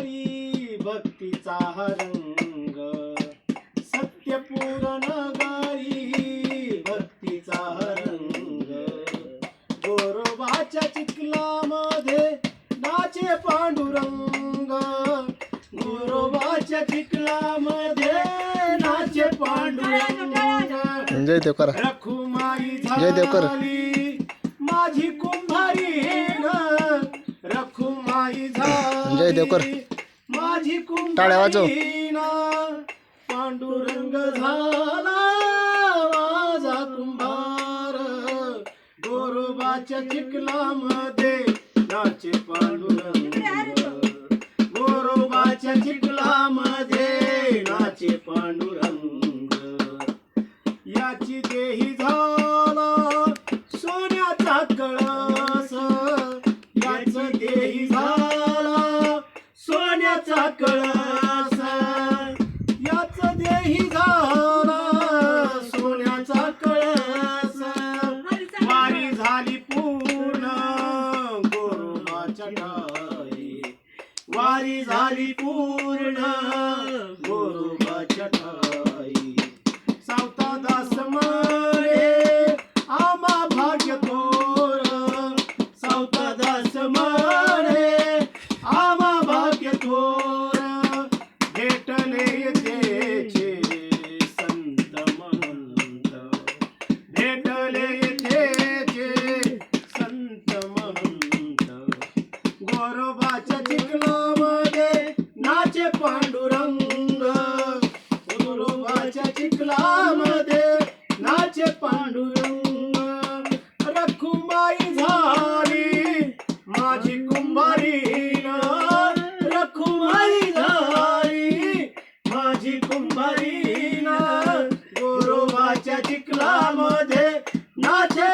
गारी भक्तीचा रंग सत्यपूर्ण गारी भक्तीचा रंग गोरोबाच्या चिखलामध्ये नाचे पांडुरंग. गोरोबाच्या चिखलामध्ये नाचे पांडुरंग. जय देव करा रखुमाई जय देवकर. झाली माझी कुंभारी जय देवकर. माझी टाळ्या वाजव. पांडुरंग झाला माझा कुंभार गोरोबाच्या चिखलामध्ये नाचे पांडुरंग गोरोबाच्या चिखलामध्ये नाचे पांडुरंग याची देही झाला सोन्याचा कळस याचा कळस याच देही झाला सोन्याचा कळस वारी झाली पूर्ण गोरोबाच्या ठाई. वारी झाली पूर्ण गोरोबाच्या ठाई. सावता दास मारे आमा भाग्य तो औंबाच्या चिखलामध्ये नाचे पांडुरंग. रखुमाई झाली माझी कुंभारी रखुमाई झाली माझी कुंभारी गोरोबाच्या चिखलामध्ये नाचे